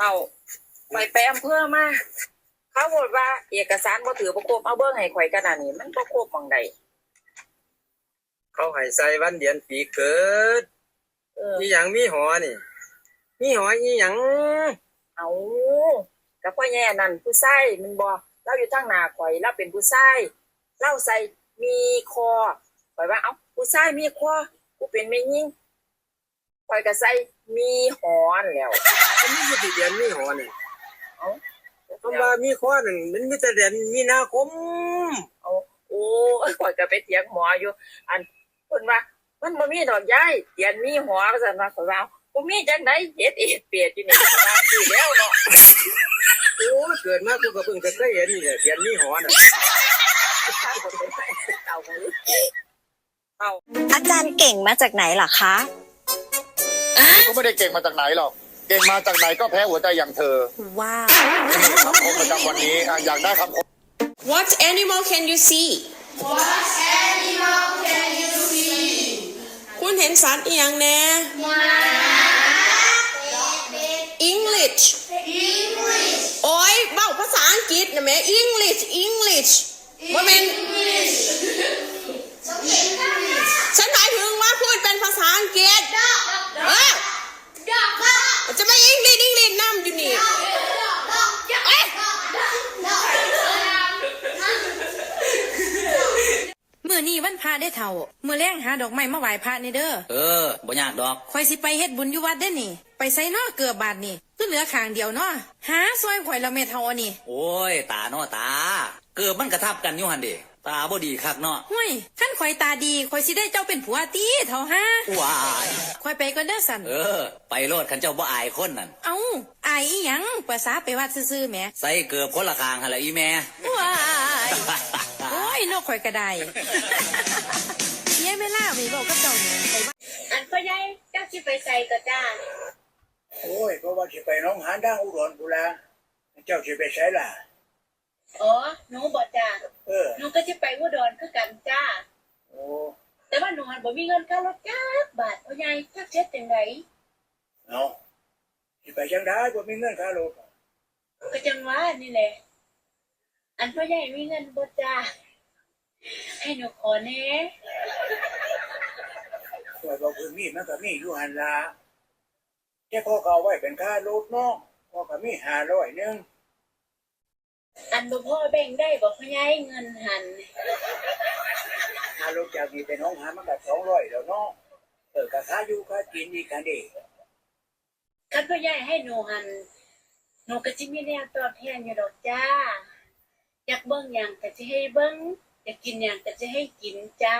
เอาไปไปอำเภอมาเขาบอกว่า เอกสารบ่ถือบ่ครบเอาเบิ่งให้ข่อยกันน่ะนี่มันบ่ครบหม่องใดเขาให้ใส่วันเดือนปีเกิดเออ อีหยังมีหอนี่ มีหออีหยังเอากับพ่อแย่นั่นผู้ชายมันบ่เราอยู่ทางหน้าข่อยเราเป็นผู้ชายเราใส่มีคอข่อยว่าเอ้าผู้ชายมีคอกูเป็นแม่หญิงข่อยก็ใส่มีหอนนแหล้วมั นมีกี่เดือนมีหอนี่เอ้าคำว่ามีข้อหนึ่งมันมีแต่เดือนมีนาคมเอาโอ้ยข่อยก็ไปเถียงหมออยู่ อันเพิ่นว่า มันบ่มีดอกยายเตียนมีหัวว่าซั่นว่าข่อยว่าบ่มีจังไดเฮ็ดเอ็ดเปียดอยู่นี่ว่าสิแล้วเนาะโอ้ยเกิดมากูก็เพิ่งจะเคยเห็นนี่แหละเดือนมีหอน่ะเอาไปเอาอาจารย์เก่งมาจากไหนเหรอคะ ก็ไม่ได้เก่งมาจากไหนหรอก เก่งมาจากไหนก็แพ้หัวใจอย่างเธอว้าวคำคมประจำวันนี้อะอยากได้คำคม What animal can you see? What animal can you see? คุณเห็นสัตว์อีหยังแน่ English English โอ้ยเบ้าภาษาอังกฤษนะแม่ English English ว่าเป็นฉันหมายถึงว่าพูดเป็นภาษาอังกฤษเออมัน จะไม่อังกฤษอังกฤษนำอยู่นี่เอ้ยมื่อนี้วันพระได้เท่ามื่อแรงหาดอกไม้มาไหว้พระนี่เด้อเออบ่ยากดอกคอยสิไปเฮ็ดบุญอยู่วัดเด้อนี่ ไปใส่นอเกือบบาทนี่คือเหลือข้างเดียวเนาะหาซอยข่อยละเมเท่าอันนี่ โอ้ย ตาเนาะตา เกิดมันกระทับกันอยู่หันเดตาบ่ดีคักเนาะห้วยขั้นข่อยตาดีข่อยสิได้เจ้าเป็นผัวตีเท่าหาว้ายข่อยไปก่อนเด้อสันเออ ไปโลดคันเจ้าบ่อายคนนั่นเอ้าอายอีหยังภาษาไปวัดซื่อๆแหมใส่เกือบคนละคางหั่นละอีแม่ว้ายโอ้ยนกข่อยก็ได้เสียเวลาไปบอกกับเจ้านี่ไปวัดอันพ่อใหญ่เจ้าสิไปใส่ก็จ้าโอ้ยเพราะว่าสิไปหน้องหานดังอุดรพูนละเจ้าสิไปใช้ล่ะ อ๋อหนูบ่จ้าเออหนูก็สิไปอุดรคือกันจ้า โอ้แต่ว่าหนูหันบ่มีเงินค่ารถจ้าบาทพ่อใหญ่จักเช็ดจังไดเอาสิไปจังได้บ่มีเงินค่ารถก็จังว่านี่แหละ อันพ่อใหญ่มีเงินบ่จ้าให้หนูขอแหน่ข่อยบอกเพิ่นมีมันก็มีอยู่หันละแค่พ่อก็เอาไว้เป็นค่ารถเนาะพ่อก็มี500นึง อันบ่พ่อแบ่งได้บ่พ่อใหญ่เงินหันค่ารถจากนี้ไปหน้องหานมันก็200แล้วเนาะเออก็ค่าอยู่ค่ากินอีกกันดิคันพ่อใหญ่ให้หนูหันหนูก็สิมีแนวตอบแทนอยู่ดอกจ้า อยากเบิ่งหยังก็สิให้เบิ่งอยากกินหยังก็สิให้กินจ้า